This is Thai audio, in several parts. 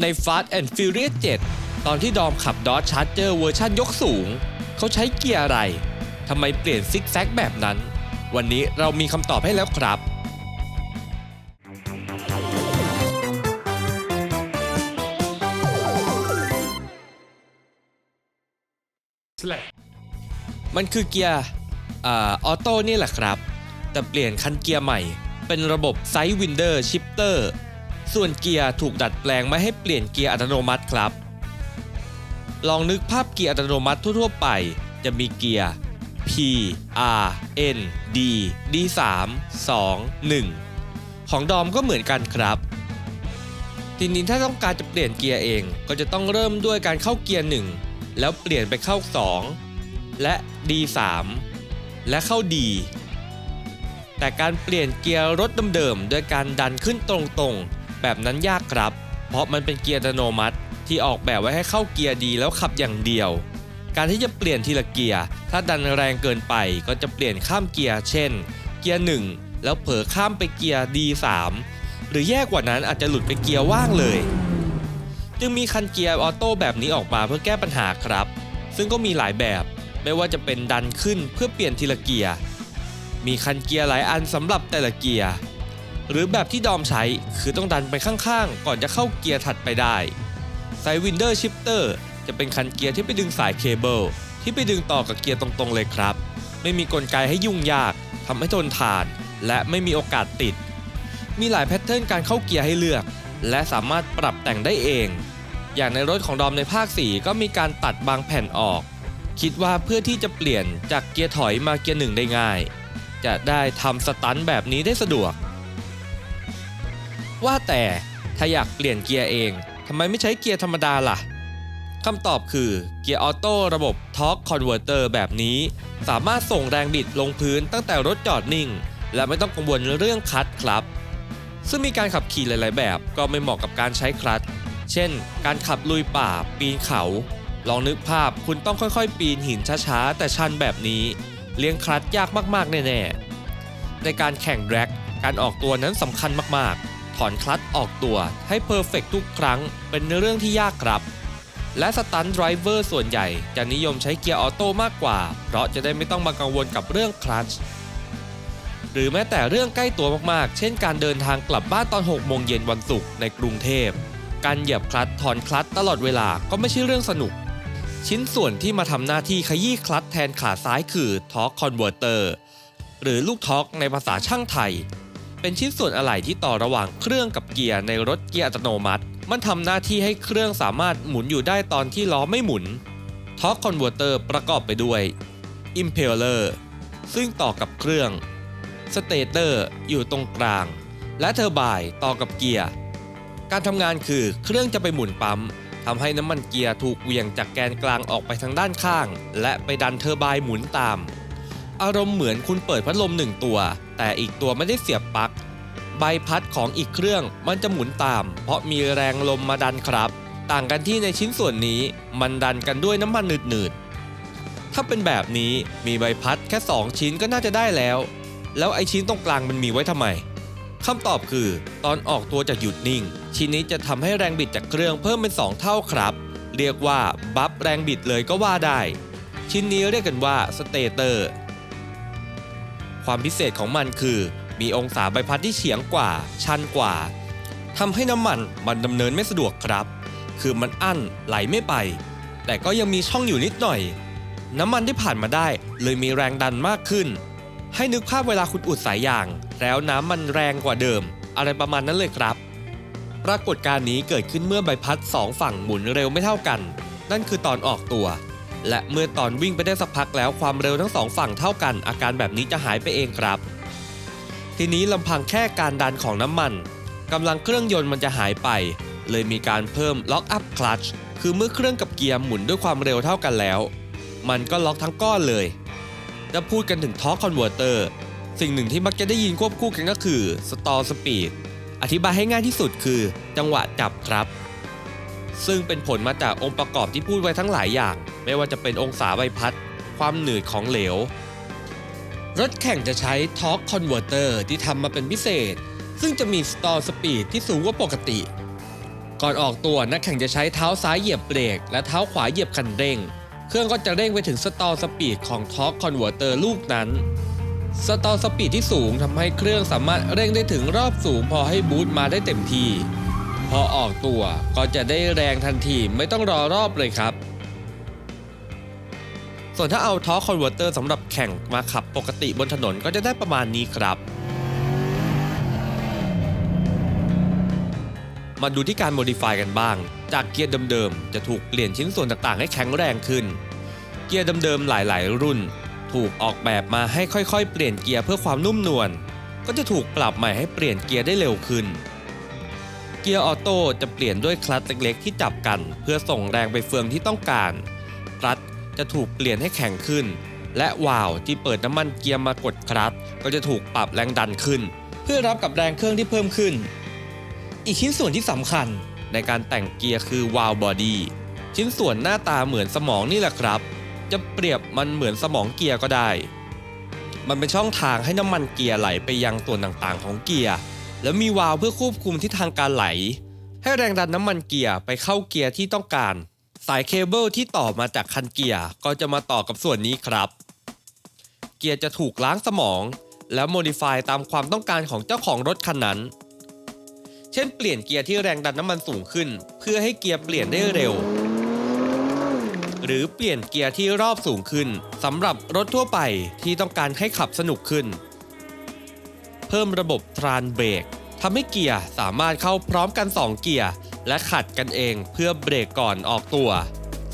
ใน Fast and Furious 7 ตอนที่ดอมขับ Dodge Charger เวอร์ชันยกสูง เขาใช้เกียร์อะไรทำไมเปลี่ยนซิกแซกแบบนั้น วันนี้เรามีคำตอบให้แล้วครับมันคือเกียร์อ่าออโต้นี่แหละครับ แต่เปลี่ยนคันเกียร์ใหม่ เป็นระบบไซด์วินเดอร์ชิปเตอร์ ส่วนเกียร์ถูกดัดแปลงไม่ให้เปลี่ยนเกียร์อัตโนมัติครับ ลองนึกภาพเกียร์อัตโนมัติทั่วๆไป จะมีเกียร์ P R N D D 3 2 1 ของดอมก็เหมือนกันครับ ทีนี้ถ้าต้องการจะเปลี่ยนเกียร์เองก็จะต้องเริ่มด้วยการเข้าเกียร์ 1 แล้วเปลี่ยนไปเข้า 2 และ D3 และเข้า D แต่การเปลี่ยนเกียร์รถเดิมๆโดยการดันขึ้นตรงๆ แบบนั้นยากครับ เพราะมันเป็นเกียร์อัตโนมัติ ที่ออกแบบไว้ให้เข้าเกียร์ดีแล้วขับอย่างเดียว การที่จะเปลี่ยนทีละเกียร์ ถ้าดันแรงเกินไปก็จะเปลี่ยนข้ามเกียร์ เช่น เกียร์ 1 แล้วเผลอข้ามไปเกียร์ D3 หรือแย่กว่านั้นอาจจะหลุดไปเกียร์ว่างเลย จึงมีคันเกียร์ออโต้แบบนี้ออกมาเพื่อแก้ปัญหาครับ ซึ่งก็มีหลายแบบ ไม่ว่าจะเป็นดันขึ้นเพื่อเปลี่ยนทีละเกียร์ มีคันเกียร์หลายอันสำหรับแต่ละเกียร์ หรือแบบที่ดอมใช้คือต้องดันไปข้างๆ ก่อนจะเข้าเกียร์ถัดไปได้ไซวินเดอร์ชิปเตอร์จะเป็นคันเกียร์ที่ไปดึงสายเคเบิลที่ไปดึงต่อกับเกียร์ตรงๆเลยครับ ไม่มีกลไกให้ยุ่งยากทำให้ทนทาน และไม่มีโอกาสติด มีหลายแพทเทิร์นการเข้าเกียร์ให้เลือก และสามารถปรับแต่งได้เอง อย่างในรถของดอมในภาค 4 ก็มีการตัดบางแผ่นออก คิดว่าเพื่อที่จะเปลี่ยนจากเกียร์ถอยมาเกียร์หนึ่งได้ง่าย จะได้ทำสตันท์แบบนี้ได้สะดวก ว่าแต่ถ้าอยากเปลี่ยนเกียร์เองทำไมไม่ใช้เกียร์ธรรมดาล่ะคำตอบคือเกียร์ออโต้ระบบ Torque Converter แบบนี้ สามารถส่งแรงบิดลงพื้นตั้งแต่รถจอดนิ่ง และไม่ต้องกังวลเรื่องคลัตช์ครับ ซึ่งมีการขับขี่หลาย ๆ แบบก็ไม่เหมาะกับการใช้คลัตช์เช่น การขับลุยป่าปีนเขา ลองนึกภาพคุณต้องค่อย ๆ ปีนหินช้า ๆ แต่ชันแบบนี้ เลี้ยงคลัตช์ยากมาก ๆ แน่ ๆ ในการแข่งแดร็กการออกตัวนั้นสำคัญมาก ๆ ถอนคลัตช์ออกตัวให้เพอร์เฟกทุกครั้งเป็นเรื่องที่ยากครับ และสตันท์ไดรเวอร์ส่วนใหญ่จะนิยมใช้เกียร์ออโต้มากกว่า เพราะจะได้ไม่ต้องมากังวลกับเรื่องคลัตช์หรือแม้แต่เรื่องใกล้ตัวมากๆ เช่นการเดินทางกลับบ้านตอน 6 โมงเย็นวันศุกร์ในกรุงเทพ การเหยียบคลัตช์ถอนคลัตช์ตลอดเวลาก็ไม่ใช่เรื่องสนุก ชิ้นส่วนที่มาทำหน้าที่ขยี้คลัตช์แทนขาซ้ายคือ Torque Converter หรือลูกทอร์กในภาษาช่างไทย เป็นชิ้นส่วนอะไหล่ที่ต่อระหว่างเครื่องกับเกียร์ในรถเกียร์อัตโนมัติ มันทำหน้าที่ให้เครื่องสามารถหมุนอยู่ได้ตอนที่ล้อไม่หมุน Torque Converter ประกอบไปด้วย Impeller ซึ่งต่อกับเครื่องสเตเตอร์อยู่ตรงกลาง และเทอร์ไบน์ต่อกับเกียร์ การทำงานคือเครื่องจะไปหมุนปั๊มทำให้น้ำมันเกียร์ถูกเวียงจากแกนกลางออกไปทางด้านข้าง และไปดันเทอร์ไบน์หมุนตาม อารมณ์เหมือนคุณเปิดพัดลมหนึ่งตัว แต่อีกตัวไม่ได้เสียบปลั๊กใบพัดของอีกเครื่องมันจะหมุนตาม เพราะมีแรงลมมาดันครับ ต่างกันที่ในชิ้นส่วนนี้มันดันกันด้วยน้ำมันหนืดๆถ้าเป็นแบบนี้มีใบพัดแค่ 2 ชิ้นก็น่าจะได้แล้ว แล้วไอชิ้นตรงกลางมันมีไว้ทำไมคำตอบคือ ตอนออกตัวจากหยุดนิ่ง ชิ้นนี้จะทำให้แรงบิดจากเครื่องเพิ่มเป็น 2 เท่าครับ เรียกว่าบัฟแรงบิดเลยก็ว่าได้ ชิ้นนี้เรียกกันว่าสเตเตอร์ ความพิเศษของมันคือ มีองศาใบพัดที่เฉียงกว่า ชันกว่าทำให้น้ำมันมันดำเนินไม่สะดวกครับ คือมันอั้นไหลไม่ไป แต่ก็ยังมีช่องอยู่นิดหน่อย น้ำมันที่ผ่านมาได้เลยมีแรงดันมากขึ้น ให้นึกภาพเวลาคุณอุดสายยาง แล้วน้ำมันแรงกว่าเดิม อะไรประมาณนั้นเลยครับ ปรากฏการณ์นี้เกิดขึ้นเมื่อใบพัดสองฝั่งหมุนเร็วไม่เท่ากัน นั่นคือตอนออกตัว และเมื่อตอนวิ่งไปได้สักพักแล้วความเร็วทั้งสองฝั่งเท่ากัน อาการแบบนี้จะหายไปเองครับ ทีนี้ลำพังแค่การดันของน้ำมันกำลังเครื่องยนต์มันจะหายไป เลยมีการเพิ่มล็อกอัพคลัตช์คือเมื่อเครื่องกับเกียร์หมุนด้วยความเร็วเท่ากันแล้ว มันก็ล็อกทั้งก้อนเลยถ้าพูดกันถึงทอร์คคอนเวอร์เตอร์สิ่งหนึ่งที่มักจะได้ยินควบคู่กันก็คือสตอร์สปีดอธิบายให้ง่ายที่สุดคือจังหวะจับครับ ซึ่งเป็นผลมาจากองค์ประกอบที่พูดไว้ทั้งหลายอย่าง ไม่ว่าจะเป็นองศาใบพัด ความหนืดของเหลว รถแข่งจะใช้ Torque Converter ที่ทำมาเป็นพิเศษ ซึ่งจะมี Stall Speed ที่สูงกว่าปกติ ก่อนออกตัวนักแข่งจะใช้เท้าซ้ายเหยียบเบรก และเท้าขวาเหยียบคันเร่ง เครื่องก็จะเร่งไปถึงสตอลสปีดของทอร์กคอนเวอร์เตอร์ลูกนั้นสตอลสปีดที่สูงทำให้เครื่องสามารถเร่งได้ถึงรอบสูงพอให้บูตมาได้เต็มที่ พอออกตัวก็จะได้แรงทันทีไม่ต้องรอรอบเลยครับ ส่วนถ้าเอาทอคอนเวอร์เตอร์สำหรับแข่งมาขับปกติบนถนนก็จะได้ประมาณนี้ครับ มาดูที่การโมดิฟายกันบ้าง จากเกียร์เดิมๆ จะถูกเปลี่ยนชิ้นส่วนต่างๆ ให้แข็งแรงขึ้น เกียร์เดิมๆ หลายๆ รุ่น ถูกออกแบบมาให้ค่อยๆ เปลี่ยนเกียร์เพื่อความนุ่มนวล ก็จะถูกปรับใหม่ให้เปลี่ยนเกียร์ได้เร็วขึ้นเกียร์ออโต้จะเปลี่ยนด้วยคลัตช์เล็กๆที่จับกัน เพื่อส่งแรงไปเฟืองที่ต้องการ คลัตช์ จะถูกเปลี่ยนให้แข็งขึ้น และวาล์วที่เปิดน้ำมันเกียร์มากดคลัตช์ก็จะถูกปรับแรงดันขึ้น เพื่อรับกับแรงเครื่องที่เพิ่มขึ้น อีกชิ้นส่วนที่สำคัญในการแต่งเกียร์คือวาล์วบอดี้ชิ้นส่วนหน้าตาเหมือนสมองนี่แหละครับ จะเปรียบมันเหมือนสมองเกียร์ก็ได้ มันเป็นช่องทางให้น้ำมันเกียร์ไหลไปยังส่วนต่างๆ ของเกียร์แล้วมีวาล์วเพื่อควบคุมทิศทางการไหล ให้แรงดันน้ำมันเกียร์ไปเข้าเกียร์ที่ต้องการ สายเคเบิลที่ต่อมาจากคันเกียร์ก็จะมาต่อกับส่วนนี้ครับ เกียร์จะถูกล้างสมอง แล้วโมดิฟายตามความต้องการของเจ้าของรถคันนั้น เช่นเปลี่ยนเกียร์ที่แรงดันน้ำมันสูงขึ้น เพื่อให้เกียร์เปลี่ยนได้เร็ว หรือเปลี่ยนเกียร์ที่รอบสูงขึ้นสำหรับรถทั่วไปที่ต้องการให้ขับสนุกขึ้น เพิ่มระบบทรานเบรกทำให้เกียร์สามารถเข้าพร้อมกัน 2 เกียร์ และขัดกันเองเพื่อเบรกก่อนออกตัว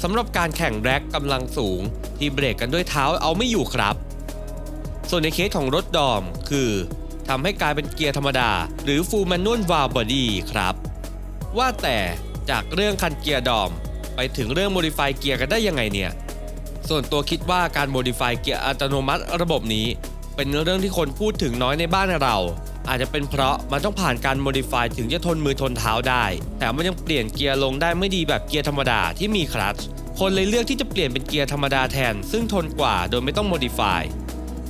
สำหรับการแข่งแร็กกำลังสูง ที่เบรกกันด้วยเท้าเอาไม่อยู่ครับ ส่วนในเคสของรถดอมคือทำให้กลายเป็นเกียร์ธรรมดา หรือ Full Manual Valve Body ครับ ว่าแต่จากเรื่องคันเกียร์ดอม ไปถึงเรื่อง Modify เกียร์กันได้ยังไงเนี่ย ส่วนตัวคิดว่าการ Modify เกียร์อัตโนมัติระบบนี้ เป็นเรื่องที่คนพูดถึงน้อยในบ้านเรา อาจจะเป็นเพราะมันต้องผ่านการ Modify ถึงจะทนมือทนเท้าได้ แต่มันยังเปลี่ยนเกียร์ลงได้ไม่ดีแบบเกียร์ธรรมดาที่มีคลัตช์คนเลยเลือกที่จะเปลี่ยนเป็นเกียร์ธรรมดาแทน ซึ่งทนกว่าโดยไม่ต้อง Modify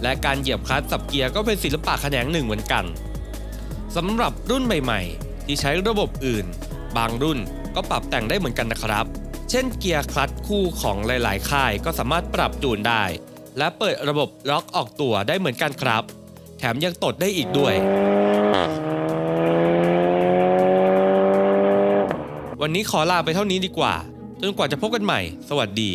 และการเหยียบคลัตช์สับเกียร์ก็เป็นศิลปะแขนงหนึ่งเหมือนกันสำหรับรุ่นใหม่ ๆ ที่ใช้ระบบอื่น บางรุ่นก็ปรับแต่งได้เหมือนกันนะครับ เช่นเกียร์คลัตช์คู่ของหลาย ๆ ค่ายก็สามารถปรับจูนได้ และเปิดระบบล็อกออกตัวได้เหมือนกันครับ แถมยังตดได้อีกด้วย วันนี้ขอลาไปเท่านี้ดีกว่า จนกว่าจะพบกันใหม่ สวัสดี